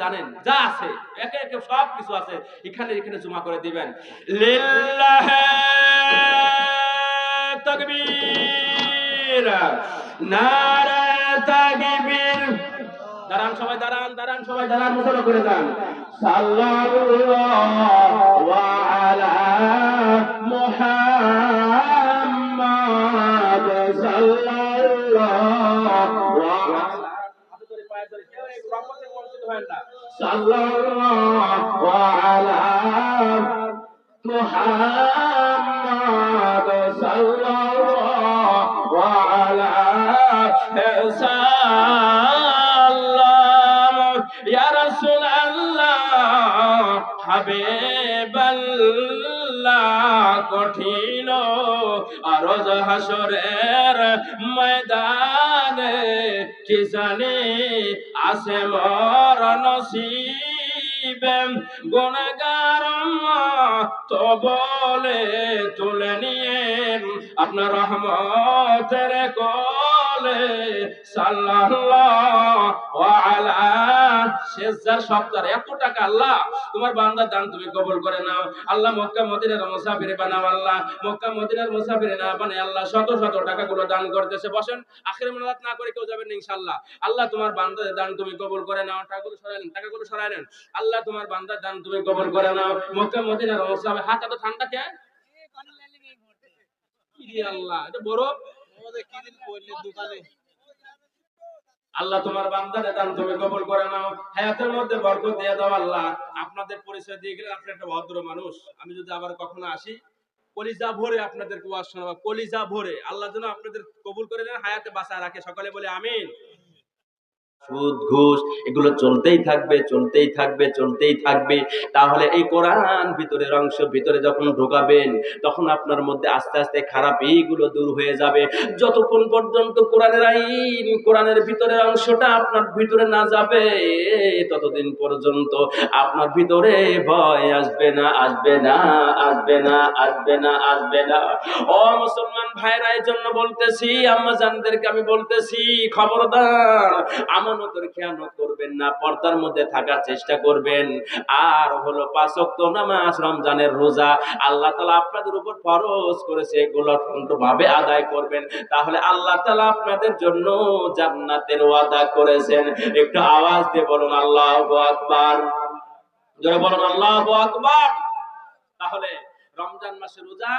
জানেন, যা আছে, একে একে সব কিছু আছে, এখানে এখানে জমা করে দিবেন। দাঁড়ান সবাই, দাঁড়ান দাঁড়ান সবাই, দাঁড়ান করে সাল্লাল্লাহু আলা মুহাম্মাদ সাল্লাল্লাহু আলা সাল্লাম। ইয়া রাসূলুল্লাহ হাবিবাল্লাহ কঠিন। আরজ হাসরের ময়দানে কি জানি আছে মর নসিবে। গুণগার তো বলে তুলে নিয়ে আপনার রহমতের কোলে শেষজার সপ্তাহ। এত টাকা আল্লাহ তোমার বান্দার দান তুমি কবুল করে নাও। আল্লাহ মক্কা মদিনার মুসাফির বানাও আল্লাহ। মক্কা মদিনার মুসাফির না বানাই আল্লাহ শত শত টাকাগুলো দান করতেছে। বসেন আখির মেলাত না করে কেউ যাবেন ইনশাআল্লাহ। আল্লাহ তোমার বান্দার দান তুমি কবুল করে নাও। টাকাগুলো সরাই নেন টাকাগুলো সরাই নেন। আল্লাহ তোমার বান্দার দান তুমি কবুল করে নাও। মক্কা মদিনার মুসাফির হাত এত ঠান্ডা কে? আল্লাহ এটা বরফ? আল্লাহ তোমার বান্দারে দান তুমি কবুল করে নাও। হায়াতের মধ্যে বরকত দিয়ে দাও আল্লাহ। আপনাদের পরিচয় দিয়ে গেলে আপনি একটা ভদ্র মানুষ। আমি যদি আবার কখনো আসি, কলিজা ভরে আপনাদেরকে ওয়াজ শোনাবো। কলিজা ভরে। আল্লাহ যেন আপনাদের কবুল করে নেন, হায়াতে বাঁচায় রাখে। সকালে বলে আমিন। সুদ, ঘুষ, এগুলো চলতেই থাকবে চলতেই থাকবে চলতেই থাকবে। তাহলে এই কোরআন ভিতরের অংশ ভিতরে যখন ঢোকাবেন, তখন আপনার মধ্যে আস্তে আস্তে খারাপ এইগুলো দূর হয়ে যাবে। যতক্ষণ পর্যন্ত কোরআনের আইন, কোরআনের ভিতরের অংশটা আপনার ভিতরে না যাবে, ততদিন পর্যন্ত আপনার ভিতরে ভয় আসবে না আসবে না আসবে না আসবে না আসবে না। ও মুসলমান ভাইরা এই জন্য বলতেছি আম্মা জানদেরকে আমি বলতেছি, খবরদার আমানতের খেয়ানত করবেন না, পর্দার মধ্যে থাকার চেষ্টা করবেন। আর হলো পাঁচ ওয়াক্ত নামাজ, রমজানের রোজা, আল্লাহ তাআলা আপনাদের উপর ফরজ করেছে, এগুলো ভাবে আদায় করবেন। তাহলে আল্লাহ তাআলা আপনাদের জন্য জান্নাতের ওয়াদা করেছেন। একটু আওয়াজ দিয়ে বলুন, আল্লাহু আকবার। জোরে বলুন, আল্লাহু আকবার। তাহলে রমজান মাসে রোজা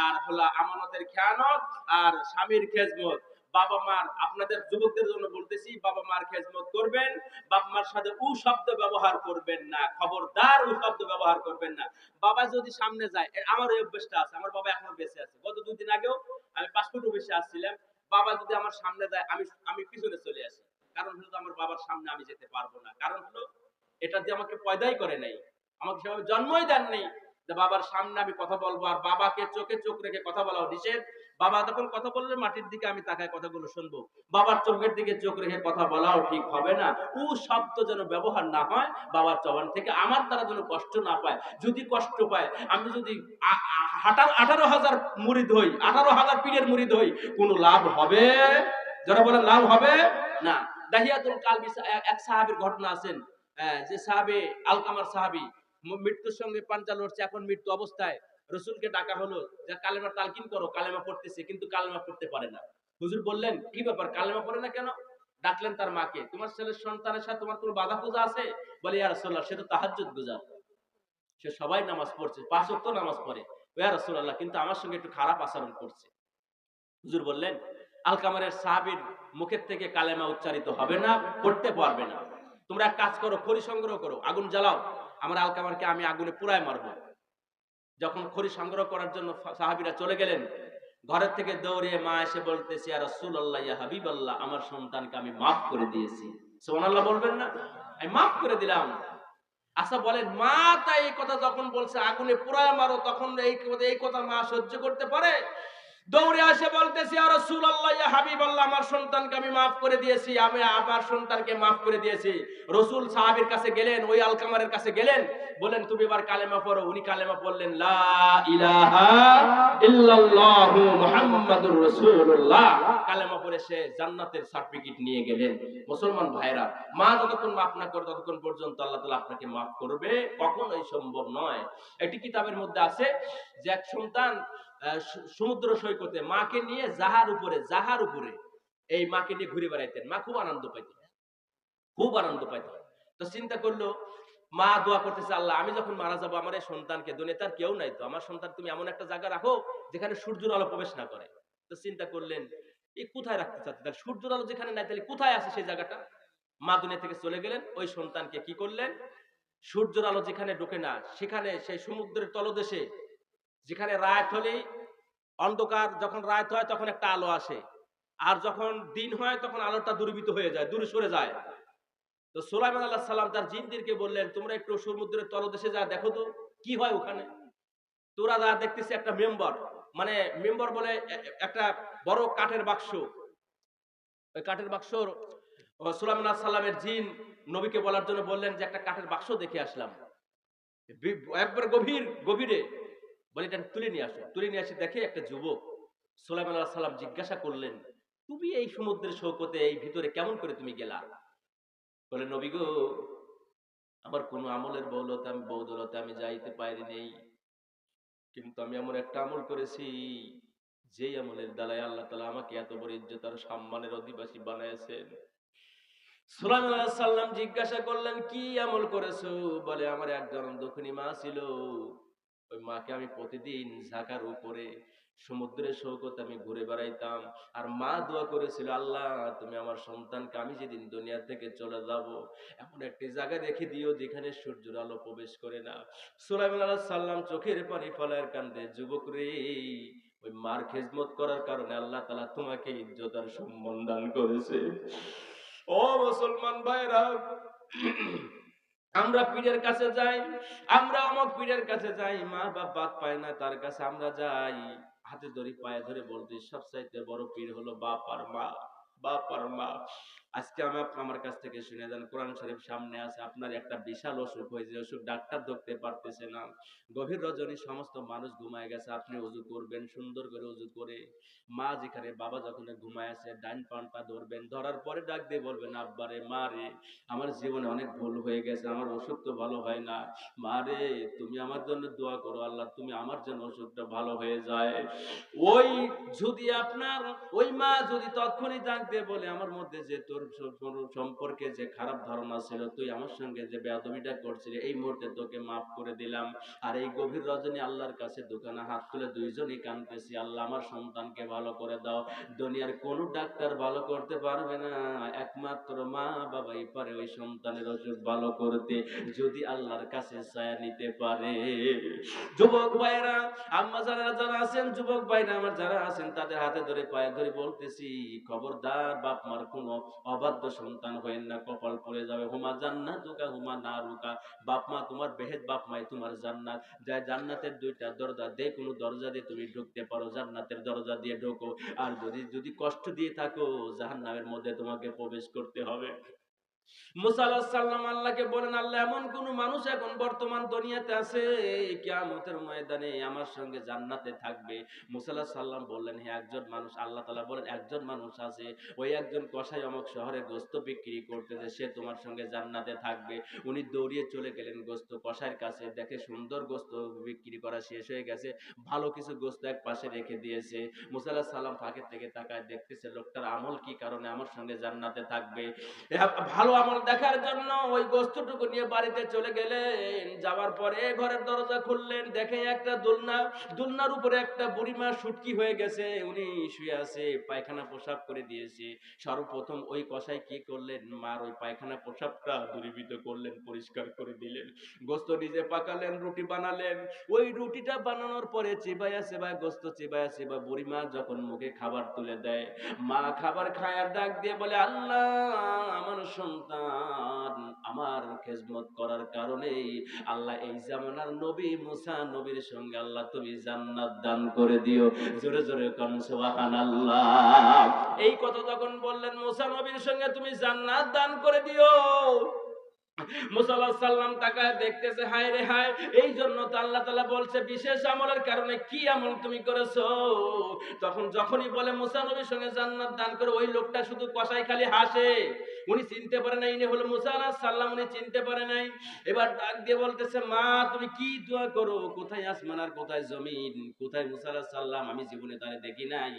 আর হলো আমানতের খেয়ানত আর স্বামীর খেজমত বাবা মার, আপনাদের যুবকদের জন্য বলতেছি, বাবা মার খেজমত করবেন বাবা মার সাথে উ শব্দ ব্যবহার করবেন না, খবরদার উ শব্দ ব্যবহার করবেন না। বাবা যদি সামনে যায় আমার এই অভ্যেসটা আছে, আমার বাবা এখনও বেঁচে আছে। গত দুই দিন আগেও আমি পাসপোর্ট অফিসে আসছিলাম, বাবা যদি আমার সামনে যায়, আমি আমি পিছনে চলে আসি। কারণ হলো আমার বাবার সামনে আমি যেতে পারব না। কারণ হলো এটা দিয়ে আমাকে পয়দাই করে নাই, আমাকে সেভাবে জন্মই দেন নেই যে বাবার সামনে আমি কথা বলব আর বাবাকে চোখে চোখ রেখে কথা বলা নিষেধ। বাবা তখন কথা বললে মাটির দিকে আমি তাকায় কথাগুলো শুনব। বাবার চোখের দিকে চোখ রেখে কথা বলাও ঠিক হবে না। ও শব্দ যেন ব্যবহার না হয়, বাবার চবান থেকে আমার দ্বারা যেন কষ্ট না পায়। যদি কষ্ট পায়, আমি যদি আঠারো হাজার মুড়িদ হই, আঠারো হাজার পীরের মুড়িদ হই, কোনো লাভ হবে? যারা বলেন লাভ হবে? না। দাহিয়াতুল কালবি এক- সাহাবীর ঘটনা আছেন। যে সাহাবী, আলকামার সাহাবী মৃত্যুর সঙ্গে পাঞ্জা লড়ছে, এখন মৃত্যু অবস্থায়। রসুলকে ডাকা হলো যে কালেমা তালকিন করো, কালেমা পড়তেছে, কিন্তু কালেমা পড়তে পারে না। হুজুর বললেন, কি ব্যাপার, কালেমা পড়ে না কেন? ডাকলেন তার মাকে, তোমার ছেলের সন্তানের সাথে তোমার কোনো বাধা পূজা আছে? বলে, ইয়া রাসূলুল্লাহ, সে তো তাহাজ্জুদ গুজার। সে সবাই নামাজ পড়ছে, পাঁচ নামাজ পড়ে। ইয়া রাসূলুল্লাহ, কিন্তু আমার সঙ্গে একটু খারাপ আচরণ করছে। হুজুর বললেন, আলকামারের সাহাবীর মুখের থেকে কালেমা উচ্চারিত হবে না, পড়তে পারবে না। তোমরা এক কাজ করো, খড়ি সংগ্রহ করো, আগুন জ্বালাও। আমার আলকামারকে আমি আগুনে পুরায় মারবো। যখন খড়ি সংগ্রহ করার জন্য সাহাবিরা চলে গেলেন, ঘরের থেকে দৌড়িয়ে মা এসে বলতেছে আর রাসূলুল্লাহ, ইয়া হাবিবাল্লাহ, আমার সন্তানকে আমি মাফ করে দিয়েছি। সুবহানাল্লাহ বলবেন না? আমি মাফ করে দিলাম। আচ্ছা বলেন, মা তাই এই কথা যখন বলছে, আগুনে পুরায় মারো, তখন এই কথা মা সহ্য করতে পারে? দৌড়ে আসে বলতেছি আর রাসূলুল্লাহ, ইয়া হাবিবাল্লাহ, আমার সন্তানকে আমি মাফ করে দিয়েছি, আমি আমার সন্তানকে মাফ করে দিয়েছি। রসুল সাহাবীর কাছে গেলেন, ওই আলকামারের কাছে গেলেন, বলেন, তুমি এবার কালেমা পড়ো। উনি কালেমা পড়লেন কালেমা পড়ে সে জান্নাতের সার্টিফিকেট নিয়ে গেলেন। মুসলমান ভাইরা, মা যতক্ষণ মাফ না করে, ততক্ষণ পর্যন্ত আল্লাহ তাআলা আপনাকে মাফ করবে, কখনোই সম্ভব নয়। একটি কিতাবের মধ্যে আছে যে এক সন্তান সমুদ্র সৈকতে মাকে নিয়ে জাহার উপরে জাহার উপরে এই মাকে নিয়ে ঘুরে বেড়াইতেন। মা খুব আনন্দ পাইতেন। খুব আনন্দ পাইতেন। তো চিন্তা করল, মা দোয়া করতেছে, আল্লাহ, আমি যখন মারা যাব, আমার এই সন্তানকে দুনিয়া তার কেউ নাই তো। আমার সন্তান তুমি এমন একটা জায়গা রাখো যেখানে সূর্যের আলো প্রবেশ না করে। তো চিন্তা করলেন এই কোথায় রাখতে চাচ্ছে তাহলে সূর্যের আলো যেখানে নাই, তাহলে কোথায় আছে সেই জায়গাটা? মা দুনিয়া থেকে চলে গেলেন, ওই সন্তানকে কি করলেন? সূর্যের আলো যেখানে ঢোকে না, সেখানে সেই সমুদ্রের তলদেশে যেখানে রাত হলেই অন্ধকার, যখন রাত হয় তখন একটা আলো আসে। আর যখন দিন হয় তখন আলোটা দূরীভূত হয়ে যায়, দূরে সরে যায়। তো সোলাইমান আল্লাহ সাল্লাম তার জিনদেরকে বললেন, তোমরা একটু সমুদ্রের তলদেশে যা দেখো তো, কি হয় ওখানে? তোরা যা দেখতেছি একটা মেম্বার মানে মেম্বার বলে একটা বড় কাঠের বাক্স। ওই কাঠের বাক্স সুলাইমান সাল্লামের জিন নবীকে বলার জন্য বললেন যে, একটা কাঠের বাক্স দেখে আসলাম। একবার গভীর, গভীরে। বলে এটা তুলে নিয়ে আসো। তুলে নিয়ে আসে দেখে একটা যুবক সোলাইমান আলাইহিস সাল্লাম জিজ্ঞাসা করলেন, তুমি এই সমুদ্রের সৈকতে এই ভিতরে কেমন করে তুমি গেলা? বলে, নবী গো, আমার কোনো আমলের বৌলতে, আমি বৌদলতে আমি যাইতে পারি নেই। কিন্তু আমি এমন একটা আমল করেছি, যেই আমলের দ্বারাই আল্লাহ তালা আমাকে এত বড় ইজ্জত আর সম্মানের অধিবাসী বানাইছেন সুলাইমান সাল্লাম জিজ্ঞাসা করলেন, কি আমল করেছ? বলে, আমার একজন দক্ষিণী মা ছিল। ওই মাকে আমি প্রতিদিন ঝাঁকার উপরে, সমুদ্রের সৈকত আমি ঘুরে বেড়াইতাম। আর মা দোয়া করেছিল, আল্লাহ, তুমি আমার সন্তানকে আমি যেদিন দুনিয়া থেকে চলে যাব, এমন একটি জায়গা রেখে দিও যেখানে সূর্যের আলো প্রবেশ করে না। সুলাইমান আলাইহিস সাল্লাম চোখের পানি ফলার কান্দে, যুবক রে, ওই মার খেজমত করার কারণে আল্লাহ তালা তোমাকে ইজ্জত আর সম্মান দান করেছে। ও মুসলমান ভাইরা আমরা পীরের কাছে যাই, আমরা অমক পীরের কাছে যাই মা বাপ বাদ পায় না, তার কাছে আমরা যাই। হাতে ধরি, পায়ে ধরে বলতে, সবচাইতে বড় পীর হলো বাপ আর মা, বাপ আর মা। আজকে আমি আমার কাছ থেকে শুনে যান, কোরআন শরীফ সামনে আছে, আপনার একটা বিশাল অসুখ হয়েছে অসুখ ডাক্তার ধরতে পারতেছে না। গভীর রজনী সমস্ত মানুষ ঘুমায় গেছে, আপনি উজু করবেন, সুন্দর করে উজু করে মা যেখানে, বাবা যখন ঘুমায় আছে ডাইন পানটা ধরবেন, ধরার পরে ডাক দিয়ে বলবেন, আব্বারে, মা রে, আমার জীবনে অনেক ভুল হয়ে গেছে, আমার অসুখ তো ভালো হয় না। মা রে, তুমি আমার জন্য দোয়া করো, আল্লাহ, তুমি আমার জন্য অসুখটা ভালো হয়ে যায়। ওই যদি আপনার, ওই মা যদি তৎক্ষণই ডাক দিয়ে বলে, আমার মধ্যে যে তোর সম্পর্কে যে খারাপ ধারণা ছিল, তুই আমার সঙ্গে যে বেয়াদবিটা করছিলি, এই মুহূর্তে তোকে মাফ করে দিলাম। আর এই গভীর রজনী আল্লাহর কাছে দোকানে হাত তুলে দুইজনই কানতেছি আল্লাহ আমার সন্তানকে ভালো করে দাও। দুনিয়ার কোন ডাক্তার ভালো করতে পারবে না, একমাত্র মা বাবাই পারে ওই সন্তানের অসুখ ভালো করতে, যদি আল্লাহর কাছে ছায়া নিতে পারে। যুবক ভাইরা আম্মা যারা যারা আছেন, যুবক ভাইরা আমার যারা আছেন, তাদের হাতে ধরে পায়ে ধরে বলতেছি, খবরদার বাপ মার কোনো অবাধ্য সন্তান হয়েন না, কপাল পড়ে যাবে। হুমা জান্নাত দুকা হুমা না রুকা বাপ মা তোমার বেহেদ, বাপ মাই তোমার জান্নাত। যা জান্নাতের দুইটা দরজা দে কোনো দরজা দিয়ে তুমি ঢুকতে পারো, জান্নাতের দরজা দিয়ে ঢোকো। আর যদি যদি কষ্ট দিয়ে থাকো, জাহান্নামের মধ্যে তোমাকে প্রবেশ করতে হবে। মুসা আলাইহিস সালাম আল্লাহকে বলেন, আল্লাহ, এমন কোন মানুষ এখন বর্তমান দুনিয়াতে আছে? কিয়ামতের ময়দানে আমার সঙ্গে জান্নাতে থাকবে। আলাইহিস বললেন একজন মানুষ, আল্লাহ তাআলা বলেন, একজন মানুষ আছে, ওই একজন কসাই অমক শহরে গোস্ত বিক্রি করতেছে, সে তোমার সঙ্গে জান্নাতে থাকবে। উনি দৌড়িয়ে চলে গেলেন গোস্ত কসাইয়ের কাছে, দেখে সুন্দর গোস্ত বিক্রি করা শেষ হয়ে গেছে, ভালো কিছু গোস্ত এক পাশে রেখে দিয়েছে। মুসা আলাইহিস সালাম ফাঁকের থেকে তাকায় দেখতেছে, লোকটার আমল কি কারণে আমার সঙ্গে জান্নাতে থাকবে? ভালো আমল দেখার জন্য ওই গোস্তটুকু নিয়ে বাড়িতে চলে গেলেন। যাওয়ার পরে ঘরের দরজা খুললেন। দেখে একটা দোলনা, দোলনার উপরে একটা বুড়িমা সুটকি হয়ে গেছে। উনি শুয়ে আছে, পায়খানা পোশাক করে দিয়েছে। সর্বপ্রথম ওই কষাই কি করলেন? মার ওই পায়খানা পোশাকটা দূরীভূত করলেন, পরিষ্কার করে দিলেন। গোস্ত নিজে পাকালেন, রুটি বানালেন। ওই রুটিটা বানানোর পরে চিবাইয়া চিবায়, গোস্ত চিবাইয়া চিবা বুড়িমা যখন মুখে খাবার তুলে দেয়, মা খাবার খায়ার ডাক দিয়ে বলে, আল্লাহ, আমার সন্তান সন্তান আমার খেজমত করার আল্লাহ এই জামানার নবী মুসা নবীর সঙ্গে আল্লাহ তুমি জান্নাত দান করে দিও। জোরে জোরে এই কথা বললেন মুসা নবীর সঙ্গে তুমি জান্নাত দান করে দিও। মুসাল্লাহ সাল্লাম তাকায় দেখতেছে, হায় রে হায়, এই জন্য তো আল্লাহ তালা বলছে, বিশেষ আমলের কারণে কি আমল তুমি করেছ? তখন যখনই বলে মুসা নবীর সঙ্গে জান্নাত দান করে, ওই লোকটা শুধু কষাই খালি হাসে। উনি চিনতে পারে নাই, ইনি হলো মুসা আলাহ সাল্লাম উনি চিনতে পারে নাই। এবার ডাক দিয়ে বলতেছে, মা, তুমি কি দোয়া করো? কোথায় আসমান আর কোথায় জমিন? কোথায় মুসা আলাহ সাল্লাম আমি জীবনে তারে দেখি নাই।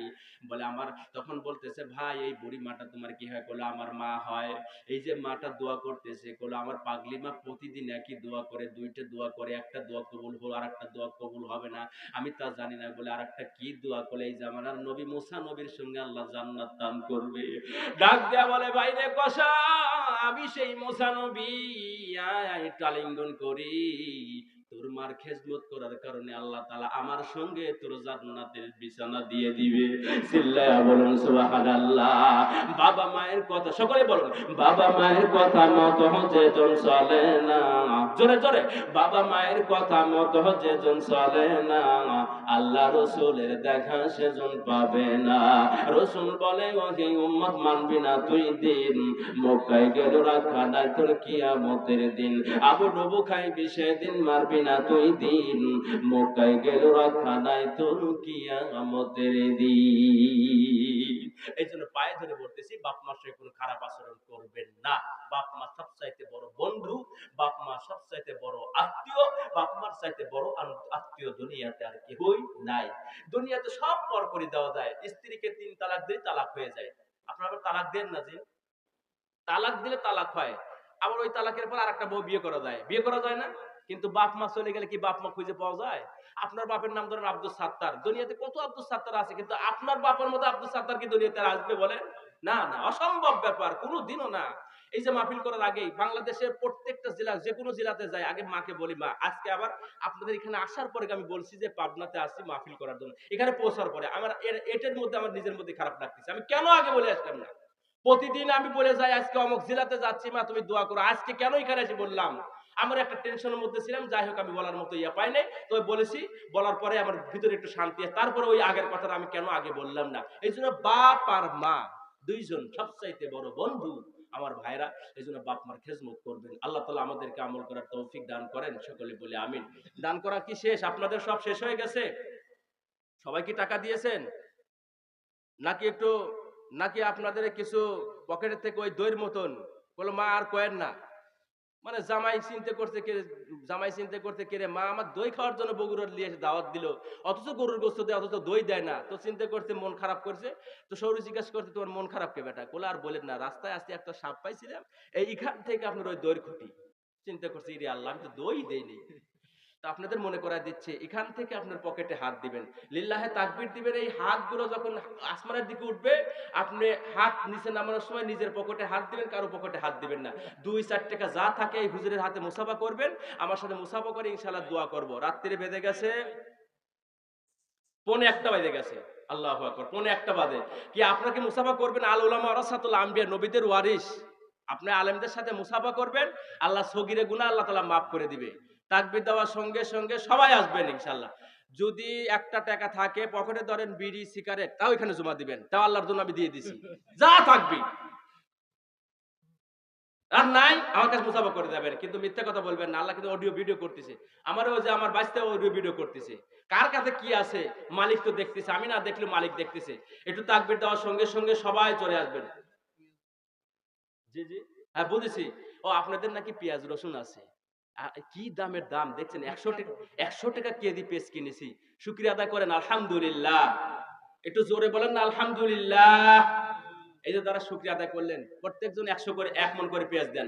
বলে আমার, তখন বলতেছে, ভাই, এই বুড়ি মাটা তোমার কি হয়? বলে আমার মা হয়। এই যে মাটা দোয়া করতেছে বলে আমার পাগলি মা প্রতিদিন একই দোয়া করে, দুইটা দোয়া করে, একটা দোয়া কবুল হলো আর একটা দোয়া কবুল হবে না। আমি তা জানি না। বলে আর একটা কি দোয়া করলে এই জামানার নবী মুসা নবীর সঙ্গে আল্লাহ জান্নাত দান করবে? ডাক দেয়া বলে, ভাই বাইরে কষা আমি সেই মুসা নবী। আয় টালিঙ্গন করি। তোর মার খেজমত করার কারণে আল্লাহ তালা আমার সঙ্গে তোর জান্নাতের বিছানা দিয়ে দিবে। চিল্লায়া বলুন, সুবহানাল্লাহ। বাবা মায়ের কথা, সকলে বলুন, বাবা মায়ের কথা মতো যেজন চলে না। জোরে জোরে, বাবা মায়ের কথা মতো যেজন চলে না। আল্লাহ রসুলের দেখা সেজন পাবে না। রসুল বলে ওকে উম্মত মানবি না তুই দিন। মক্কায় গেল রাখা নাই তোর কিয়ামতের দিন। আবু ডুবু খাইবি সেদিন মারবি না তুই দিন। মক্কায় গেল রাখা নাই তোর কিয়ামতের দিন। এই জন্য পায়ে ধরে বলতেছি, বাপ মার সঙ্গে কোনো খারাপ আচরণ করবেন না। বাপ মা সবচাইতে বড় বন্ধু, বাপ মা সবচাইতে বড় আত্মীয়, বাপ মার চাইতে বড় আত্মীয় দুনিয়াতে আর কেউই নাই। দুনিয়াতে সব পর করে দেওয়া যায়। স্ত্রীকে তিন তালাক দিয়ে তালাক হয়ে যায়। আপনারা আবার তালাক দেন না যে তালাক দিলে তালাক হয়। আবার ওই তালাকের পর আরেকটা বউ বিয়ে করা যায়। বিয়ে করা যায় না? কিন্তু বাপ মা চলে গেলে কি বাপ মা খুঁজে পাওয়া যায়? আপনার বাপের নাম ধরেন আব্দুল সাত্তার। দুনিয়াতে কত আব্দুল সাত্তার আছে, কিন্তু আপনার বাপের মতো আব্দুল সাত্তার কি দুনিয়াতে আসবে বলেন? না না, অসম্ভব ব্যাপার কোনো দিনও না। এই যে মাহফিল করার আগেই বাংলাদেশের প্রত্যেকটা জেলা, যে কোনো জেলাতে যাই, আগে মাকে বলি, মা, আজকে আবার আপনাদের এখানে আসার পরে আমি বলছি যে পাবনাতে আসছি মাহফিল করার জন্য? এখানে পৌঁছার পরে। আমার এটার মধ্যে আমার নিজের মধ্যে খারাপ লাগতেছে। আমি কেন আগে বলে আসলাম না? প্রতিদিন আমি বলে যাই, আজকে অমুক জেলাতে যাচ্ছি, মা, তুমি দোয়া করো। আজকে কেন এখানে এসে বললাম? আমার একটা টেনশনের মধ্যে ছিলাম, যাই হোক আমি বলার মতো ইয়া পাই নাই। তো বলেছি, বলার পরে আমার ভিতরে একটু শান্তি তারপরে ওই আগের কথাটা আমি কেন আগে বললাম না? এই জন্য বাপ আর মা দুইজন সবচাইতে বড় বন্ধু আমার ভাইরা, এই জন্য বাপ মার খেজমত করবেন। আল্লাহ তালা আমাদেরকে আমল করার তৌফিক দান করেন, সকলে বলে আমিন। দান করা কি শেষ? আপনাদের সব শেষ হয়ে গেছে? সবাই কি টাকা দিয়েছেন? নাকি একটু, নাকি আপনাদের কিছু পকেটের থেকে ওই দইয়ের মতন? বলো, মা আর কয়েন না। মানে জামাই চিনতে করতে কে, জামাই চিনতে করতে কে রে, মা আমার দই খাওয়ার জন্য বগুড়ার নিয়ে এসে দাওয়াত দিল। অথচ গরুর গোস্ত দেয়, অথচ দই দেয় না। তো চিনতে করতে মন খারাপ করছে। তো সৌরি জিজ্ঞাসা করছে, তোমার মন খারাপ কে বেটা? কোলা আর বলেন না, রাস্তায় আসতে একটা সাপ পাইছিলাম এইখান থেকে আপনার ওই দইয়ের খুঁটি। চিন্তা করছে, ইরে আল্লাহ, আমি তো দই দেইনি। তা আপনাদের মনে করা দিচ্ছে, এখান থেকে আপনার পকেটে হাত দিবেন। লিল্লাহে তাকবির দিবেন, এই হাতগুলো যখন আসমানের দিকে উঠবে, আপনি হাত নিচে নামানোর সময় নিজের পকেটে হাত দিবেন, কারও পকেটে হাত দিবেন না। দুই চার টাকা যা থাকে এই হুজুরের হাতে মুসাফা করবেন, আমার সাথে মুসাফা করে ইনশাল্লাহ দোয়া করব। রাত্রি বেঁধে গেছে, পনে একটা বাজে গেছে। আল্লাহ আকবর, পনে একটা বাজে। কি আপনাকে মুসাফা করবেন? আল উলামা ওরাসাতুল আম্বিয়া, নবীদের ওয়ারিস আপনি আলেমদের সাথে মুসাফা করবেন, আল্লাহ সগিরে গুনাহ আল্লাহ তাআলা মাফ করে দিবে। তাকবির দেওয়ার সঙ্গে সঙ্গে সবাই আসবেন ইনশাল্লাহ। যদি একটা টাকা থাকে, পকেটে ধরেন বিড়ি, সিগারেট, তাও এখানে জমা দিবেন। তাও আল্লাহর জন্য আমি দিয়ে দিছি। যা থাকবি। আর নাই, আমার কাছে মুসাফা করে যাবেন কিন্তু মিথ্যা কথা বলবেন না। আল্লাহ কিন্তু অডিও ভিডিও করতেছে। আমারও যে আমার বাঁচতে অডিও ভিডিও করতেছে। কার কাছে কি আছে? মালিক তো দেখতেছে। আমি না দেখলে মালিক দেখতেছে। একটু তাকবির দেওয়ার সঙ্গে সঙ্গে সবাই চলে আসবেন। জি জি। হ্যাঁ বুঝেছি। ও, আপনাদের নাকি পেঁয়াজ রসুন আছে। কি দামের দাম? দেখছেন, একশো টাকা একশো টাকা কেজি পেঁয়াজ কিনেছি। শুক্রিয়া আদায় করেন, আলহামদুলিল্লাহ। একটু জোরে বলেন না, আলহামদুলিল্লাহ। এই যে তারা শুক্রিয়া আদায় করলেন, প্রত্যেকজন একশো করে, এক মন করে পেঁয়াজ দেন।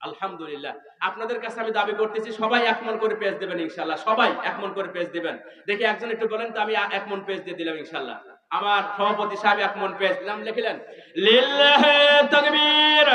আলহামদুলিল্লাহ। আপনাদের কাছে আমি দাবি করতেছি, সবাই এক মন করে পেঁয়াজ দেবেন ইনশাল্লাহ সবাই এক মন করে পেঁয়াজ দেবেন। দেখি একজন একটু বলেন তো, আমি এক মন পেঁয়াজ দিয়ে দিলাম ইনশাল্লাহ আমার সভাপতি সাহেব এক মন পেঁয়াজ দিলাম লিখিলেন লিল্লাহে তাকবীর।